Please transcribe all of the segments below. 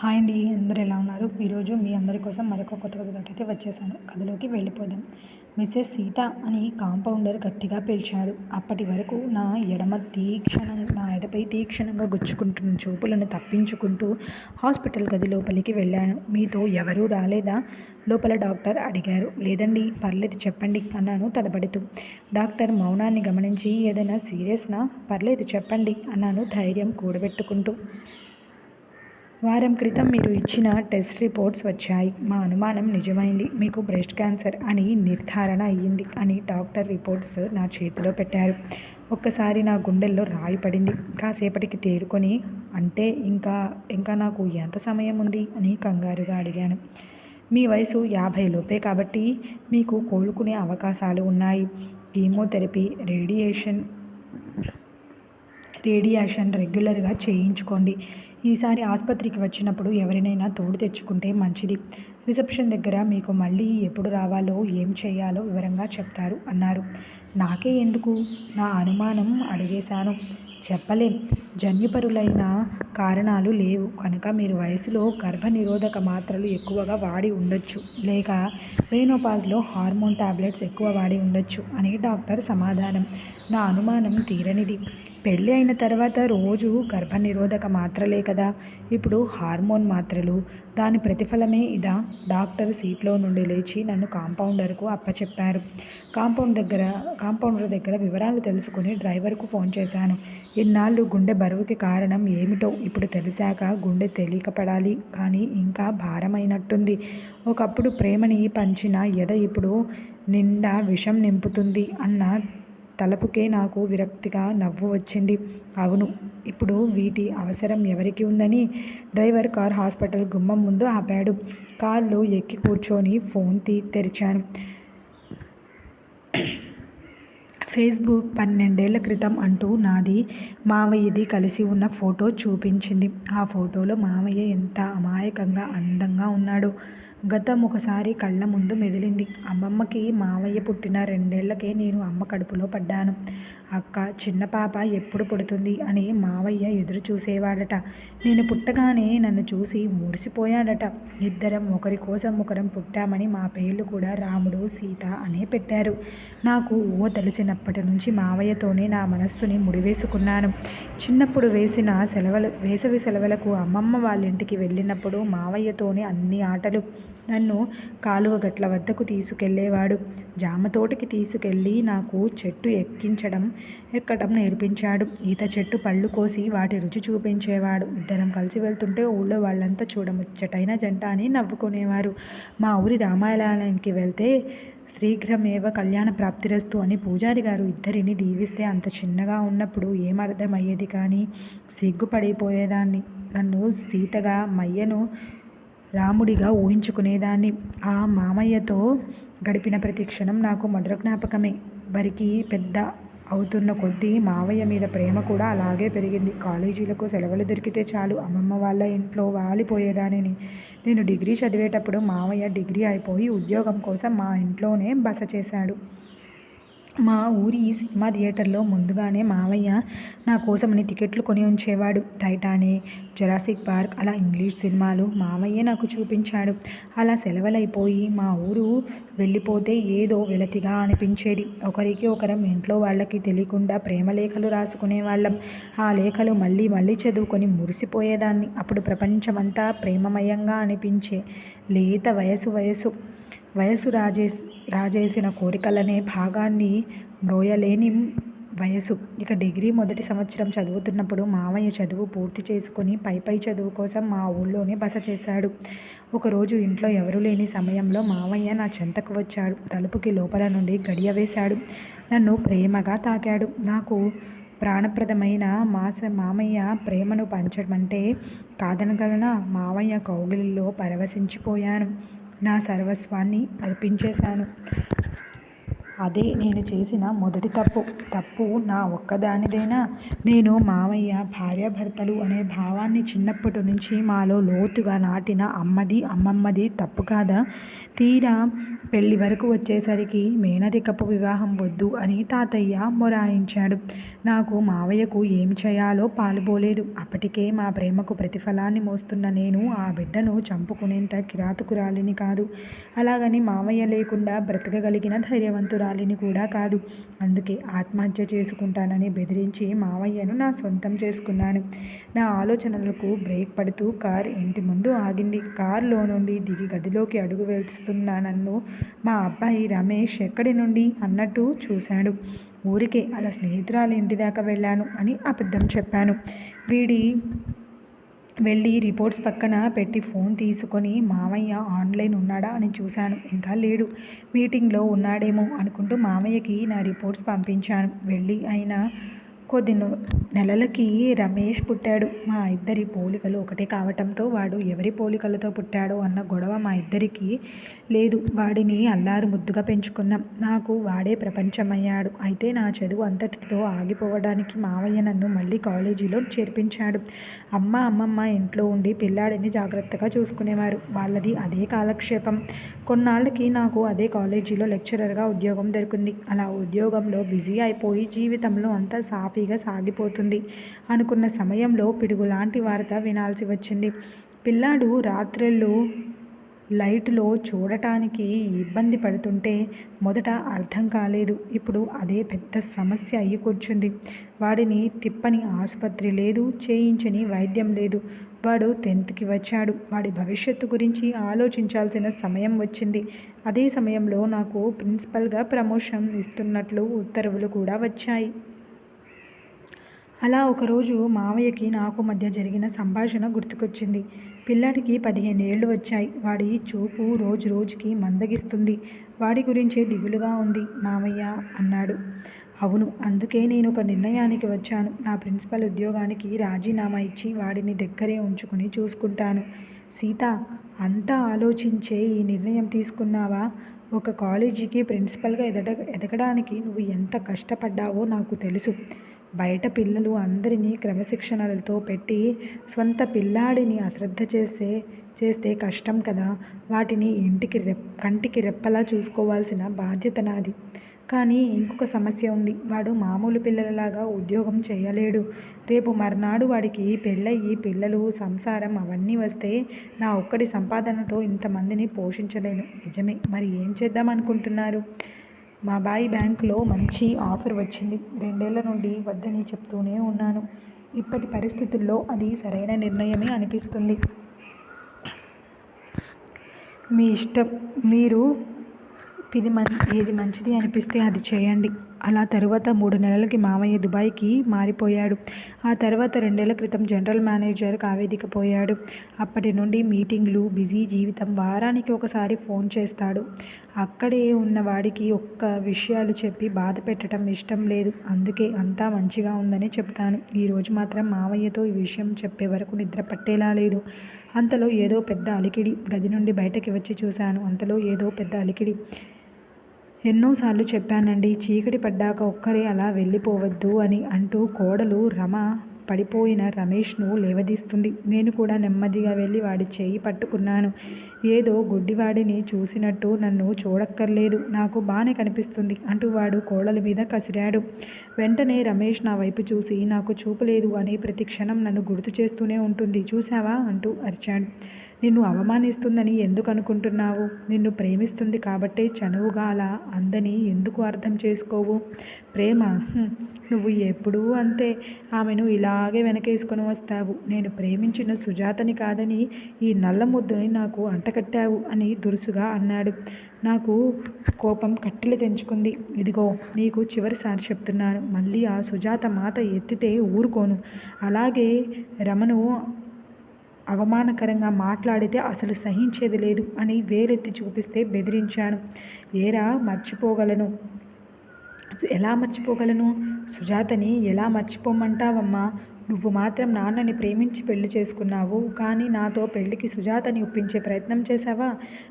Hi అండి అందరూ ఎలా ఉన్నారు? ఈరోజు మీ అందరి కోసం మరొక కొత్త కథతోటి అయితే వచ్చేసాను. కథలోకి వెళ్ళిపోదాం. మిస్సెస్ సీత అని కాంపౌండర్ గట్టిగా పిలిచాడు. అప్పటి వరకు నా ఎడమ తీక్షణం నా ఎడపై తీక్షణంగా గుచ్చుకుంటున్న చూపులను తప్పించుకుంటూ హాస్పిటల్ గది లోపలికి వెళ్ళాను. మీతో ఎవరూ రాలేదా? లోపల డాక్టర్ అడిగారు. లేదండి పర్లేదు చెప్పండి అన్నాను తడబడుతూ. డాక్టర్ మౌనాన్ని గమనించి ఏదైనా సీరియస్నా? పర్లేదు చెప్పండి అన్నాను ధైర్యం కూడబెట్టుకుంటూ. వారం క్రితం మీరు ఇచ్చిన టెస్ట్ రిపోర్ట్స్ వచ్చాయి. మా అనుమానం నిజమైంది. మీకు బ్రెస్ట్ క్యాన్సర్ అని నిర్ధారణ అయ్యింది అని డాక్టర్ రిపోర్ట్స్ నా చేతిలో పెట్టారు. ఒక్కసారి నా గుండెల్లో రాయి పడింది. కాసేపటికి తేరుకొని అంటే ఇంకా ఇంకా నాకు ఎంత సమయం ఉంది? అని కంగారుగా అడిగాను. మీ వయసు యాభై లోపే కాబట్టి మీకు కోలుకునే అవకాశాలు ఉన్నాయి. కీమోథెరపీ రేడియేషన్ రేడియేషన్ రెగ్యులర్గా చేయించుకోండి. ఈసారి ఆసుపత్రికి వచ్చినప్పుడు ఎవరినైనా తోడు తెచ్చుకుంటే మంచిది. రిసెప్షన్ దగ్గర మీకు మళ్ళీ ఎప్పుడు రావాలో ఏం చేయాలో వివరంగా చెప్తారు అన్నారు. నాకే ఎందుకు? నా అనుమానం అడిగేశాను. చెప్పలేం. జన్యుపరులైన కారణాలు లేవు. కనుక మీరు వయసులో గర్భనిరోధక మాత్రలు ఎక్కువగా వాడి ఉండొచ్చు. లేక మెనోపాజ్లో హార్మోన్ టాబ్లెట్స్ ఎక్కువ వాడి ఉండొచ్చు. అని డాక్టర్ సమాధానం. నా అనుమానం తీరనిది. పెళ్ళి అయిన తర్వాత రోజు గర్భనిరోధక మాత్రలే కదా. ఇప్పుడు హార్మోన్ మాత్రలు. దాని ప్రతిఫలమే ఇదా. డాక్టర్ సీట్లో నుండి లేచి నన్ను కాంపౌండర్కు అప్పచెప్పారు. కాంపౌండ్ దగ్గర కాంపౌండర్ దగ్గర వివరాలు తెలుసుకుని డ్రైవర్కు ఫోన్ చేశాను. ఇన్నాళ్ళు గుండె బరువుకి కారణం ఏమిటో ఇప్పుడు తెలిసాక గుండె తేలికపడాలి. కానీ ఇంకా భారమైనట్టుంది. ఒకప్పుడు ప్రేమని పంచిన ఎద ఇప్పుడు నిండా విషం నింపుతుంది అన్న తలపుకే నాకు విరక్తిగా నవ్వు వచ్చింది. అవును ఇప్పుడు వీటి అవసరం ఎవరికి ఉందని డ్రైవర్ కార్ హాస్పిటల్ గుమ్మం ముందు ఆపాడు. కార్లో ఎక్కి కూర్చొని ఫోన్ తీ తెరిచాను. ఫేస్బుక్ పన్నెండేళ్ళ క్రితం అంటూ నాది మావయ్యది కలిసి ఉన్న ఫోటో చూపించింది. ఆ ఫోటోలో మావయ్య ఎంత అమాయకంగా అందంగా ఉన్నాడు. గతం ఒకసారి కళ్ళ ముందు మెదిలింది. అమ్మమ్మకి మావయ్య పుట్టిన రెండేళ్ళకే నేను అమ్మ కడుపులో పడ్డాను. అక్క చిన్న పాప ఎప్పుడు పుడుతుంది అని మావయ్య ఎదురు చూసేవాడట నేను పుట్టగానే నన్ను చూసి మురిసిపోయాడట. ఇద్దరం ఒకరి కోసం ఒకరం పుట్టామని మా పేర్లు కూడా రాముడు సీత అనే పెట్టారు. నాకు ఊహ తెలిసినప్పటి నుంచి మావయ్యతోనే నా మనస్సుని ముడివేసుకున్నాను. చిన్నప్పుడు వేసిన సెలవులు వేసవి సెలవులకు అమ్మమ్మ వాళ్ళ ఇంటికి వెళ్ళినప్పుడు మావయ్యతోనే అన్ని ఆటలు నన్ను కాలువ గట్ల వద్దకు తీసుకెళ్ళేవాడు. జామ తోటకి తీసుకెళ్ళి నాకు చెట్టు ఎక్కించడం ఎక్కడం నేర్పించాడు. ఈత చెట్టు పళ్ళు కోసి వాటి రుచి చూపించేవాడు. ఇద్దరం కలిసి వెళ్తుంటే ఊళ్ళో వాళ్ళంతా చూడముచ్చటైన జంట అని నవ్వుకునేవారు. మా ఊరి రామాలయానికి వెళ్తే శీఘ్రమేవ కళ్యాణ ప్రాప్తిరస్తు అని పూజారి గారు ఇద్దరిని దీవిస్తే అంత చిన్నగా ఉన్నప్పుడు ఏమర్థమయ్యేది కానీ సిగ్గుపడిపోయేదాన్ని. నన్ను సీతగా మయ్యను రాముడిగా ఊహించుకునేదాన్ని. ఆ మామయ్యతో గడిపిన ప్రతి క్షణం నాకు మధుర జ్ఞాపకమే వరికి పెద్ద అవుతున్న కొద్దీ మావయ్య మీద ప్రేమ కూడా అలాగే పెరిగింది. కాలేజీలకు సెలవులు దొరికితే చాలు. అమ్మమ్మ వాళ్ళ ఇంట్లో వాలిపోయేదానిని. నేను డిగ్రీ చదివేటప్పుడు మావయ్య డిగ్రీ అయిపోయి ఉద్యోగం కోసం మా ఇంట్లోనే బస చేశాడు. మా ఊరి సినిమా థియేటర్లో ముందుగానే మావయ్య నా కోసమని టికెట్లు కొని ఉంచేవాడు. టైటానిక్ జరాసిక్ పార్క్ అలా ఇంగ్లీష్ సినిమాలు మావయ్యే నాకు చూపించాడు. అలా సెలవులైపోయి మా ఊరు వెళ్ళిపోతే ఏదో వెలతిగా అనిపించేది. ఒకరికి ఒకరం ఇంట్లో వాళ్ళకి తెలియకుండా ప్రేమ లేఖలు రాసుకునే వాళ్ళం ఆ లేఖలు మళ్ళీ మళ్ళీ చదువుకొని మురిసిపోయేదాన్ని. అప్పుడు ప్రపంచమంతా ప్రేమమయంగా అనిపించే లేత వయసు వయసు వయసు రాజేష్ రాజేసిన కోరికలనే భాగాన్ని మ్రోయలేని వయసు ఇక డిగ్రీ మొదటి సంవత్సరం చదువుతున్నప్పుడు మావయ్య చదువు పూర్తి చేసుకుని పై పై చదువు కోసం మా ఊళ్ళోనే బస చేశాడు. ఒకరోజు ఇంట్లో ఎవరూ లేని సమయంలో మావయ్య నా చెంతకు వచ్చాడు. తలుపుకి లోపల నుండి గడియ వేశాడు. నన్ను ప్రేమగా తాకాడు. నాకు ప్రాణప్రదమైన మాస మామయ్య ప్రేమను పంచమంటే కాదనగలనా? మావయ్య కౌగిలిలో పరవశించిపోయాను. నా సర్వస్వాన్ని అర్పించేశాను. అదే నేను చేసిన మొదటి తప్పు. తప్పు నా ఒక్కదానిదేనా. నేను మామయ్య భార్యాభర్తలు అనే భావాన్ని చిన్నప్పటి నుంచి మాలో లోతుగా నాటిన అమ్మది అమ్మమ్మది తప్పు కాదా? తీరా పెళ్ళి వరకు వచ్చేసరికి మేనరికపు వివాహం వద్దు అని తాతయ్య మొరాయించాడు. నాకు మావయ్యకు ఏమి చేయాలో పాలుపోలేదు. అప్పటికే మా ప్రేమకు ప్రతిఫలాన్ని మోస్తున్న నేను ఆ బిడ్డను చంపుకునేంత కిరాతకురాలిని కాదు. అలాగని మావయ్య లేకుండా బ్రతకగలిగిన గాలిని కూడా కాదు. అందుకే ఆత్మహత్య చేసుకుంటానని బెదిరించి మావయ్యను నా సొంతం చేసుకున్నాను. నా ఆలోచనలకు బ్రేక్ పడుతూ కార్ ఇంటి ముందు ఆగింది. కారులో నుండి దిగి గదిలోకి అడుగు వేస్తున్న నన్ను మా అబ్బాయి రమేష్ ఎక్కడి నుండి అన్నట్టు చూశాడు. ఊరికే అలా స్నేహితురాలు ఇంటి దాకా వెళ్ళాను అని అబద్ధం చెప్పాను. వీడి వెళ్ళి రిపోర్ట్స్ పక్కన పెట్టి ఫోన్ తీసుకొని మామయ్య ఆన్లైన్ ఉన్నాడా అని చూశాను. ఇంకా లేడు. మీటింగ్లో ఉన్నాడేమో అనుకుంటూ మామయ్యకి నా రిపోర్ట్స్ పంపించాను. వెళ్ళి అయినా కొద్ది నెలలకి రమేష్ పుట్టాడు. మా ఇద్దరి పోలికలు ఒకటే కావటంతో వాడు ఎవరి పోలికలతో పుట్టాడో అన్న గొడవ మా ఇద్దరికి లేదు. వాడిని అల్లారు ముద్దుగా పెంచుకున్నాం. నాకు వాడే ప్రపంచమయ్యాడు. అయితే నా చదువు అంతటితో ఆగిపోవడానికి మావయ్య నన్ను మళ్ళీ కాలేజీలో చేర్పించాడు. అమ్మ అమ్మమ్మ ఇంట్లో ఉండి పిల్లాడిని జాగ్రత్తగా చూసుకునేవారు. వాళ్ళది అదే కాలక్షేపం. కొన్నాళ్ళకి నాకు అదే కాలేజీలో లెక్చరర్గా ఉద్యోగం దొరికింది. అలా ఉద్యోగంలో బిజీ అయిపోయి జీవితంలో అంతా సాఫీగా సాగిపోతుంది. అనుకున్న సమయంలో పిడుగులాంటి వార్త వినాల్సి వచ్చింది. పిల్లాడు రాత్రిళ్ళు లైట్లో చూడటానికి ఇబ్బంది పడుతుంటే మొదట అర్థం కాలేదు. ఇప్పుడు అదే పెద్ద సమస్య అయ్యి కూర్చుంది. వాడిని తిప్పని ఆసుపత్రి లేదు చేయించని వైద్యం లేదు. వాడు టెన్త్కి వచ్చాడు. వాడి భవిష్యత్తు గురించి ఆలోచించాల్సిన సమయం వచ్చింది. అదే సమయంలో నాకు ప్రిన్సిపల్గా ప్రమోషన్ ఇస్తున్నట్లు ఉత్తర్వులు కూడా వచ్చాయి. అలా ఒకరోజు మావయ్యకి నాకు మధ్య జరిగిన సంభాషణ గుర్తుకొచ్చింది. పిల్లాడికి పదిహేను ఏళ్ళు వచ్చాయి. వాడి చూపు రోజు రోజుకి మందగిస్తుంది. వాడి గురించే దిగులుగా ఉంది మామయ్య అన్నాడు. అవును అందుకే నేను ఒక నిర్ణయానికి వచ్చాను. నా ప్రిన్సిపల్ ఉద్యోగానికి రాజీనామా ఇచ్చి వాడిని దగ్గరే ఉంచుకుని చూసుకుంటాను. సీత అంతా ఆలోచించే ఈ నిర్ణయం తీసుకున్నావా? ఒక కాలేజీకి ప్రిన్సిపల్గా ఎదగ ఎదగడానికి నువ్వు ఎంత కష్టపడ్డావో నాకు తెలుసు. బయట పిల్లలు అందరినీ క్రమశిక్షణలతో పెట్టి స్వంత పిల్లాడిని అశ్రద్ధ చేసే చేస్తే కష్టం కదా. వాటిని ఇంటికి రెప్ కంటికి రెప్పలా చూసుకోవాల్సిన బాధ్యత నాది. కానీ ఇంకొక సమస్య ఉంది. వాడు మామూలు పిల్లలలాగా ఉద్యోగం చేయలేడు. రేపు మర్నాడు వాడికి పెళ్ళయ్యి పిల్లలు సంసారం అవన్నీ వస్తే నా ఒక్కడి సంపాదనతో ఇంతమందిని పోషించలేను. నిజమే. మరి ఏం చేద్దాం అనుకుంటున్నారు? మా బాయ్ బ్యాంకులో మంచి ఆఫర్ వచ్చింది. రెండేళ్ళ నుండి వద్దని చెప్తూనే ఉన్నాను. ఇప్పటి పరిస్థితుల్లో అది సరైన నిర్ణయమే అనిపిస్తుంది. మీ ఇష్టం మీరు ఇది మం ఏది మంచిది అనిపిస్తే అది చేయండి. అలా తరువాత మూడు నెలలకి మామయ్య దుబాయ్కి మారిపోయాడు. ఆ తర్వాత రెండేళ్ళ క్రితం జనరల్ మేనేజర్ కావేదిక పోయాడు. అప్పటి నుండి మీటింగ్లు బిజీ జీవితం వారానికి ఒకసారి ఫోన్ చేస్తాడు. అక్కడే ఉన్న వాడికి ఒక్క విషయాలు చెప్పి బాధ పెట్టడం ఇష్టం లేదు. అందుకే అంతా మంచిగా ఉందని చెప్తాను. ఈరోజు మాత్రం మావయ్యతో ఈ విషయం చెప్పే వరకు నిద్ర పట్టేలా లేదు. అంతలో ఏదో పెద్ద అలికిడి గది నుండి బయటకి వచ్చి చూశాను. అంతలో ఏదో పెద్ద అలికిడి. ఎన్నోసార్లు చెప్పానండి చీకటి పడ్డాక ఒక్కరే అలా వెళ్ళిపోవద్దు అని అంటూ కోడలు రమ పడిపోయిన రమేష్ను లేవదీస్తుంది. నేను కూడా నెమ్మదిగా వెళ్ళి వాడి చేయి పట్టుకున్నాను. ఏదో గుడ్డివాడిని చూసినట్టు నన్ను చూడక్కర్లేదు నాకు బాగానే కనిపిస్తుంది అంటూ వాడు కోడల మీద కసిరాడు. వెంటనే రమేష్ నా వైపు చూసి నాకు చూపలేదు అని ప్రతి క్షణం నన్ను గుర్తు చేస్తూనే ఉంటుంది. చూసావా అంటూ అరిచాడు. నిన్ను అవమానిస్తుందని ఎందుకు అనుకుంటున్నావు? నిన్ను ప్రేమిస్తుంది కాబట్టే చనువుగా అలా అందని ఎందుకు అర్థం చేసుకోవు? ప్రేమ నువ్వు ఎప్పుడూ అంతే. ఆమెను ఇలాగే వెనకేసుకొని వస్తావు. నేను ప్రేమించిన సుజాతని కాదని ఈ నల్ల ముద్దుని నాకు అంటకట్టావు అని దురుసుగా అన్నాడు. నాకు కోపం కట్టెలు తెంచుకుంది. ఇదిగో నీకు చివరిసారి చెప్తున్నాను. మళ్ళీ ఆ సుజాత మాత ఎత్తితే ఊరుకోను. అలాగే రమను అవమానకరంగా మాట్లాడితే అసలు సహించేది లేదు అని వేలెత్తి చూపిస్తే బెదిరించాను. ఏరా మర్చిపోగలను. ఎలా మర్చిపోగలను? సుజాతని ఎలా మర్చిపోమంటావమ్మా? నువ్వు మాత్రం నాన్నని ప్రేమించి పెళ్ళి చేసుకున్నావు కానీ నాతో పెళ్ళికి సుజాతని ఒప్పించే ప్రయత్నం చేశావా?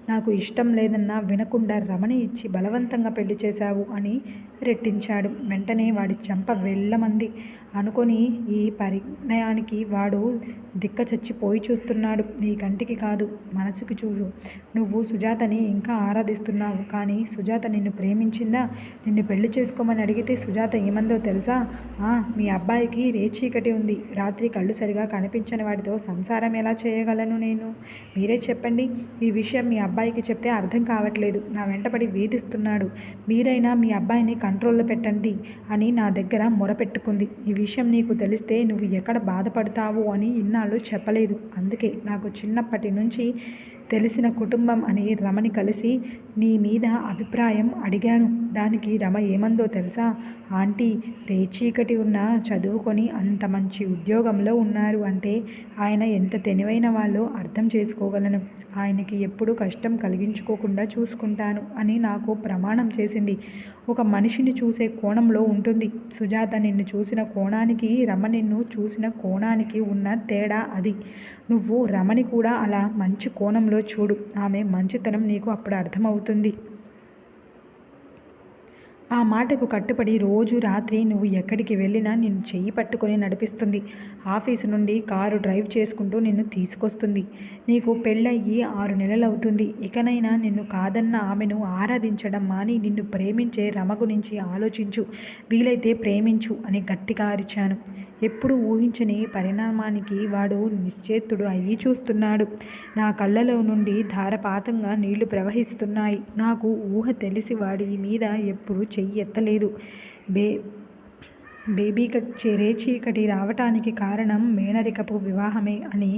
నాకు ఇష్టం లేదన్నా వినకుండా రమణి ఇచ్చి బలవంతంగా పెళ్ళి చేశావు అని రెట్టించాడు. వెంటనే వాడి చెంప వెళ్ళమంది. అనుకొని ఈ పరిణయానికి వాడు దిక్క చచ్చిపోయి చూస్తున్నాడు. నీ కంటికి కాదు మనసుకి చూడు. నువ్వు సుజాతని ఇంకా ఆరాధిస్తున్నావు. కానీ సుజాత నిన్ను ప్రేమించిందా? నిన్ను పెళ్ళి చేసుకోమని అడిగితే సుజాత ఏమందో తెలుసా? ఆ మీ అబ్బాయికి రేచీకటి ఉంది. రాత్రి కళ్ళు సరిగా కనిపించని వాడితో సంసారం ఎలా చేయగలను నేను? మీరే చెప్పండి. ఈ విషయం మీ అబ్బాయికి చెప్తే అర్థం కావట్లేదు. నా వెంటపడి వేధిస్తున్నాడు. మీరైనా మీ అబ్బాయిని కంట్రోల్లో పెట్టండి అని నా దగ్గర మొరపెట్టుకుంది. ఈ విషయం నీకు తెలిస్తే నువ్వు ఎక్కడ బాధపడతావు అని ఇన్నాళ్ళు చెప్పలేదు. అందుకే నాకు చిన్నప్పటి నుంచి తెలిసిన కుటుంబం అని రమని కలిసి నీ మీద అభిప్రాయం అడిగాను. దానికి రమ ఏమందో తెలుసా? ఆంటీ రేచీకటి ఉన్న చదువుకొని అంత మంచి ఉద్యోగంలో ఉన్నారు అంటే ఆయన ఎంత తెలివైన వాళ్ళో అర్థం చేసుకోగలను. ఆయనకి ఎప్పుడూ కష్టం కలిగించుకోకుండా చూసుకుంటాను అని నాకు ప్రమాణం చేసింది. ఒక మనిషిని చూసే కోణంలో ఉంటుంది. సుజాత నిన్ను చూసిన కోణానికి రమ నిన్ను చూసిన కోణానికి ఉన్న తేడా అది. నువ్వు రమని కూడా అలా మంచి కోణంలో చూడు. ఆమె మంచితనం నీకు అప్పుడు అర్థమవుతుంది. ఆ మాటకు కట్టుబడి రోజు రాత్రి నువ్వు ఎక్కడికి వెళ్ళినా నిన్ను చెయ్యి పట్టుకొని నడిపిస్తుంది. ఆఫీసు నుండి కారు డ్రైవ్ చేసుకుంటూ నిన్ను తీసుకొస్తుంది. నీకు పెళ్ళయ్యి ఆరు నెలలవుతుంది. ఇకనైనా నిన్ను కాదన్న ఆమెను ఆరాధించడం మాని నిన్ను ప్రేమించే రమ గురించి ఆలోచించు. వీలైతే ప్రేమించు అని గట్టిగా అరిచాను. ఎప్పుడు ఊహించని పరిణామానికి వాడు నిశ్చేత్తుడు అయ్యి చూస్తున్నాడు. నా కళ్ళలో నుండి ధారపాతంగా నీళ్ళు ప్రవహిస్తున్నాయి. నాకు ఊహ తెలిసి వాడి మీద ఎప్పుడు చెయ్యి ఎత్తలేదు బే బేబీ చేరే చీకటి రావటానికి కారణం మేనరికపు వివాహమే అని.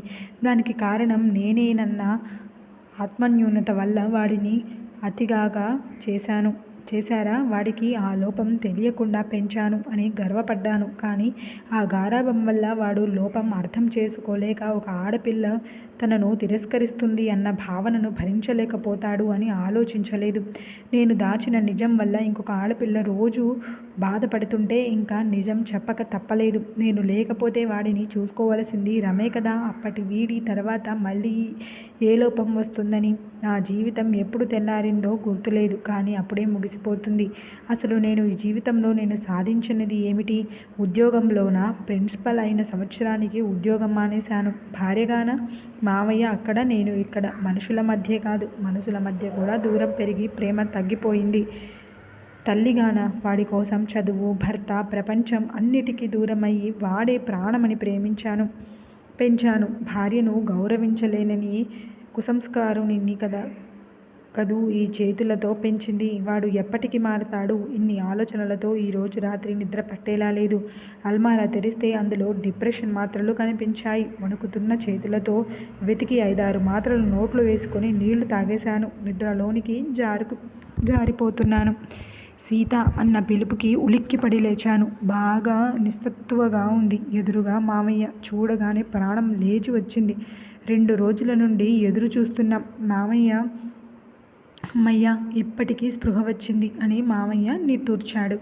దానికి కారణం నేనేనన్న ఆత్మన్యూనత వల్ల వాడిని అతిగాగా చేశాను. చేశారా? వాడికి ఆ లోపం తెలియకుండా పెంచాను అని గర్వపడ్డాను. కానీ ఆ గారాబం వల్ల వాడు లోపం అర్థం చేసుకోలేక ఒక ఆడపిల్ల తనను తిరస్కరిస్తుంది అన్న భావనను భరించలేకపోతాడు అని ఆలోచించలేదు. నేను దాచిన నిజం వల్ల ఇంకొక ఆడపిల్ల రోజు బాధపడుతుంటే ఇంకా నిజం చెప్పక తప్పలేదు. నేను లేకపోతే వాడిని చూసుకోవలసింది రమే కదా. అప్పటి వీడి తర్వాత మళ్ళీ ఏ లోపం వస్తుందని నా జీవితం ఎప్పుడు తెల్లారిందో గుర్తులేదు కానీ అప్పుడే ముగిసిపోతుంది. అసలు నేను ఈ జీవితంలో నేను సాధించినది ఏమిటి? ఉద్యోగంలోన? ప్రిన్సిపల్ అయిన సంవత్సరానికి ఉద్యోగం మానేశాను. భార్యగాన? మావయ్య అక్కడ నేను ఇక్కడ మనుషుల మధ్య కాదు మనసుల మధ్య కూడా దూరం పెరిగి ప్రేమ తగ్గిపోయింది. తల్లిగాన వాడి కోసం చదువు భర్త ప్రపంచం అన్నిటికీ దూరమయ్యి వాడే ప్రాణమని ప్రేమించాను పెంచాను. భార్యను గౌరవించలేనని కుసంస్కారుని కదా కదూ ఈ చేతులతో పెంచింది. వాడు ఎప్పటికి మారతాడు? ఇన్ని ఆలోచనలతో ఈరోజు రాత్రి నిద్ర పట్టేలా లేదు. అల్మారా తెరిస్తే అందులో డిప్రెషన్ మాత్రలు కనిపించాయి. వణుకుతున్న చేతులతో వెతికి ఐదారు మాత్రలు నోట్లు వేసుకొని నీళ్ళు తాగేశాను. నిద్రలోనికి జారుకు జారిపోతున్నాను. సీత అన్న పిలుపుకి ఉలిక్కిపడి లేచాను. బాగా నిస్తత్వగా ఉంది. ఎదురుగా మామయ్య చూడగానే ప్రాణం లేచి వచ్చింది. రెండు రోజుల నుండి ఎదురు చూస్తున్నాం మామయ్య అమ్మయ్య ఇప్పటికీ స్పృహ వచ్చింది అని మామయ్య నిట్టూర్చాడు.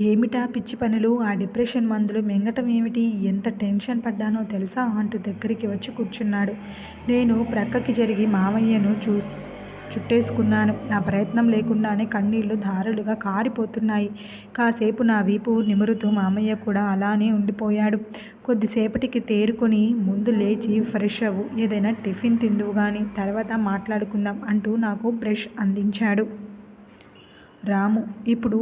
ఏమిటా పిచ్చి పనులు? ఆ డిప్రెషన్ మందులు మింగటం ఏమిటి? ఎంత టెన్షన్ పడ్డానో తెలుసా? అంటూ దగ్గరికి వచ్చి కూర్చున్నాడు. నేను ప్రక్కకి జరిగి మామయ్యను చూస్ చుట్టేసుకున్నాను. నా ప్రయత్నం లేకుండానే కన్నీళ్ళు ధారలుగా కారిపోతున్నాయి. కాసేపు నా వీపు నిమురుతూ మామయ్య కూడా అలానే ఉండిపోయాడు. కొద్దిసేపటికి తేరుకొని ముందు లేచి ఫ్రెష్ అవ్వు. ఏదైనా టిఫిన్ తిందువు కానీ తర్వాత మాట్లాడుకుందాం అంటూ నాకు బ్రష్ అందించాడు. రాము ఇప్పుడు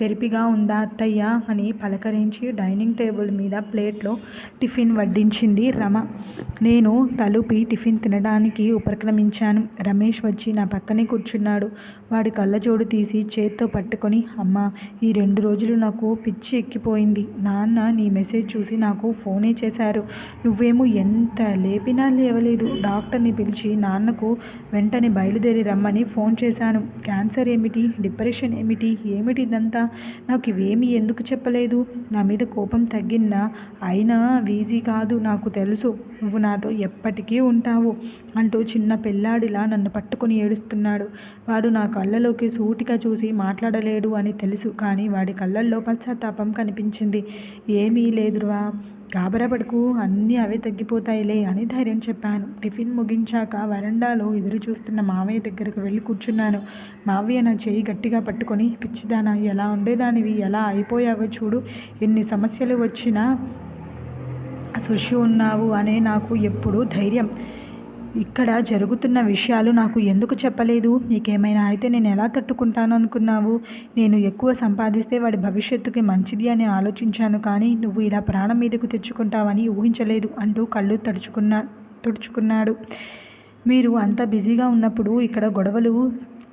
తెరిపిగా ఉందా అత్తయ్య? అని పలకరించి డైనింగ్ టేబుల్ మీద ప్లేట్లో టిఫిన్ వడ్డించింది రమ. నేను తలుపి టిఫిన్ తినడానికి ఉపక్రమించాను. రమేష్ వచ్చి నా పక్కనే కూర్చున్నాడు. వాడి కళ్ళజోడు తీసి చేత్తో పట్టుకొని అమ్మ ఈ రెండు రోజులు నాకు పిచ్చి ఎక్కిపోయింది. నాన్న నీ మెసేజ్ చూసి నాకు ఫోనే చేశారు. నువ్వేమో ఎంత లేపినా లేవలేదు. డాక్టర్ని పిలిచి నాన్నకు వెంటనే బయలుదేరి రమ్మని ఫోన్ చేశాను. క్యాన్సర్ ఏమిటి? డిప్రెషన్ ఏమిటి? ఏమిటి ఇదంతా నాకు ఇవేమీ ఎందుకు చెప్పలేదు? నా మీద కోపం తగ్గిందా? అయినా వీజీ కాదు నాకు తెలుసు. నువ్వు నాతో ఎప్పటికీ ఉంటావు అంటూ చిన్న పిల్లాడిలా నన్ను పట్టుకుని ఏడుస్తున్నాడు. వాడు నా కళ్ళలోకి సూటిగా చూసి మాట్లాడలేడు అని తెలుసు కానీ వాడి కళ్ళల్లో పశ్చాత్తాపం కనిపించింది. ఏమీ లేదురా గాబరాపడకు అన్నీ అవే తగ్గిపోతాయిలే అని ధైర్యం చెప్పాను. టిఫిన్ ముగించాక వరండాలో ఎదురు చూస్తున్న మావయ్య దగ్గరకు వెళ్ళి కూర్చున్నాను. మావయ్య నా చేయి గట్టిగా పట్టుకొని పిచ్చిదానా ఎలా ఉండేదానివి ఎలా అయిపోయావో చూడు. ఎన్ని సమస్యలు వచ్చినా సుషి ఉన్నావు అనే నాకు ఎప్పుడూ ధైర్యం. ఇక్కడ జరుగుతున్న విషయాలు నాకు ఎందుకు చెప్పలేదు? నీకేమైనా అయితే నేను ఎలా తట్టుకుంటాను అనుకున్నావు? నేను ఎక్కువ సంపాదిస్తే వాడి భవిష్యత్తుకి మంచిది అని ఆలోచించాను కానీ నువ్వు ఇలా ప్రాణం మీదకు తెచ్చుకుంటావని ఊహించలేదు అంటూ కళ్ళు తడుచుకున్నా తుడుచుకున్నాడు. మీరు అంత బిజీగా ఉన్నప్పుడు ఇక్కడ గొడవలు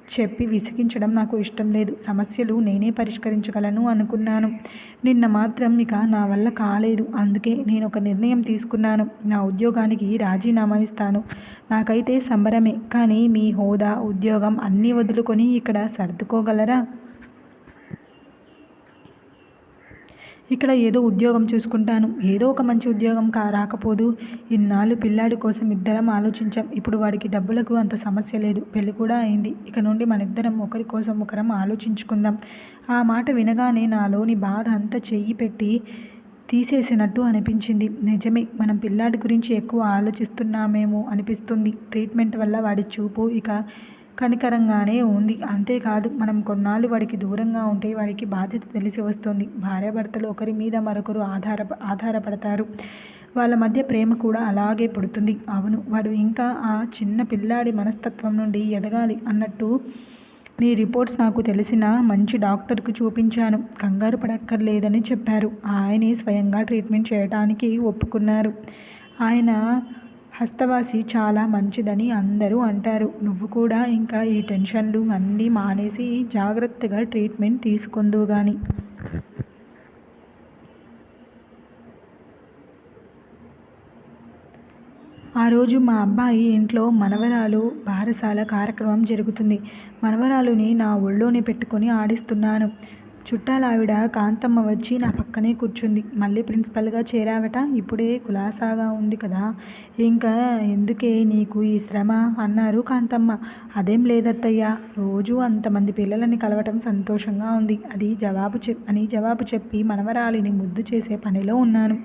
చెప్పి విసిగించడం నాకు ఇష్టం లేదు. సమస్యలు నేనే పరిష్కరించగలను అనుకున్నాను. నిన్న మాత్రం ఇక నా వల్ల కాలేదు. అందుకే నేను ఒక నిర్ణయం తీసుకున్నాను. నా ఉద్యోగానికి రాజీనామా ఇస్తాను. నాకైతే సంబరమే. కానీ మీ హోదా ఉద్యోగం అన్నీ వదులుకొని ఇక్కడ సర్దుకోగలరా? ఇక్కడ ఏదో ఉద్యోగం చూసుకుంటాను. ఏదో ఒక మంచి ఉద్యోగం కా రాకపోదు. ఇన్నాళ్ళు పిల్లాడి కోసం ఇద్దరం ఆలోచించాం. ఇప్పుడు వాడికి డబ్బులకు అంత సమస్య లేదు. పెళ్ళి కూడా అయింది. ఇక నుండి మనిద్దరం ఒకరి కోసం ఒకరం ఆలోచించుకుందాం. ఆ మాట వినగానే నాలోని బాధ అంతా చెయ్యి పెట్టి తీసేసినట్టు అనిపించింది. నిజమే మనం పిల్లాడి గురించి ఎక్కువ ఆలోచిస్తున్నామేమో అనిపిస్తుంది. ట్రీట్మెంట్ వల్ల వాడి చూపు ఇక కనికరంగానే ఉంది. అంతేకాదు మనం కొన్నాళ్ళు వాడికి దూరంగా ఉంటే వాడికి బాధ్యత తెలిసి వస్తుంది. భార్యాభర్తలు ఒకరి మీద మరొకరు ఆధార ఆధారపడతారు. వాళ్ళ మధ్య ప్రేమ కూడా అలాగే పుడుతుంది. అవును వాడు ఇంకా ఆ చిన్న పిల్లాడి మనస్తత్వం నుండి ఎదగాలి అన్నట్టు నీ రిపోర్ట్స్ నాకు తెలిసిన మంచి డాక్టర్కు చూపించాను. కంగారు పడక్కర్లేదని చెప్పారు. ఆయనే స్వయంగా ట్రీట్మెంట్ చేయడానికి ఒప్పుకున్నారు. ఆయన హస్తవాసి చాలా మంచిదని అందరూ అంటారు. నువ్వు కూడా ఇంకా ఈ టెన్షన్లు అన్నీ మానేసి జాగ్రత్తగా ట్రీట్మెంట్ తీసుకుందువు కానీ ఆ రోజు మా అబ్బాయి ఇంట్లో మనవరాలు బారసాల కార్యక్రమం జరుగుతుంది. మనవరాలుని నా ఒళ్ళోనే పెట్టుకొని ఆడిస్తున్నాను. చుట్టాలావిడ కాంతమ్మ వచ్చి నా పక్కనే కూర్చుంది. మళ్ళీ ప్రిన్సిపల్గా చేరావట. ఇప్పుడే కులాసాగా ఉంది కదా. ఇంకా ఎందుకే నీకు ఈ శ్రమ? అన్నారు కాంతమ్మ. అదేం లేదత్తయ్య. రోజు అంతమంది పిల్లలని కలవటం సంతోషంగా ఉంది. అది జవాబు చెప్ అని జవాబు చెప్పి మనవరాలిని ముద్దు చేసే పనిలో ఉన్నాను.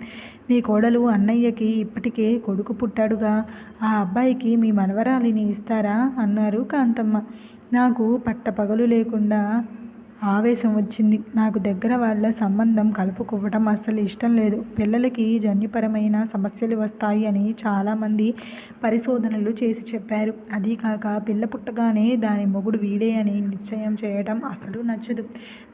మీ కోడలు అన్నయ్యకి ఇప్పటికే కొడుకు పుట్టాడుగా. ఆ అబ్బాయికి మీ మనవరాలిని ఇస్తారా? అన్నారు కాంతమ్మ. నాకు పట్టపగలు లేకుండా ఆవేశం వచ్చింది. నాకు దగ్గర వాళ్ళ సంబంధం కలుపుకోవటం అస్సలు ఇష్టం లేదు. పిల్లలకి జన్యుపరమైన సమస్యలు వస్తాయి అని చాలామంది పరిశోధనలు చేసి చెప్పారు. అదీ కాక పిల్ల పుట్టగానే దాని మొగుడు వీడే అని నిశ్చయం చేయటం అసలు నచ్చదు.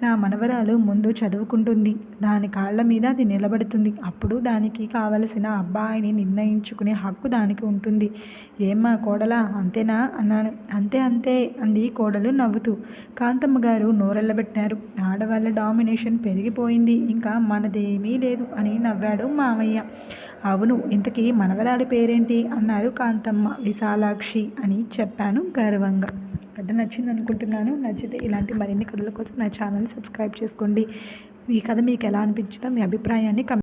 నా మనవరాలు ముందు చదువుకుంటుంది. దాని కాళ్ళ మీద అది నిలబడుతుంది. అప్పుడు దానికి కావలసిన అబ్బాయిని నిర్ణయించుకునే హక్కు దానికి ఉంటుంది. ఏమ్మా కోడలా? అంతేనా? అన్నాను. అంతే అంతే అంది కోడలు నవ్వుతూ. కాంతమ్మ గారు నోరెళ్ళబెట్టారు ఆడవాళ్ళ డామినేషన్ పెరిగిపోయింది. ఇంకా మనదేమీ లేదు అని నవ్వాడు మామయ్య. అవును ఇంతకీ మనవరాలి పేరేంటి? అన్నారు కాంతమ్మ విశాలాక్షి అని చెప్పాను గర్వంగా. కథ నచ్చింది అనుకుంటున్నాను. నచ్చితే ఇలాంటి మరిన్ని కథల కోసం నా ఛానల్ సబ్స్క్రైబ్ చేసుకోండి. ఈ కథ మీకు ఎలా అనిపించిందో మీ అభిప్రాయాన్ని కమెంట్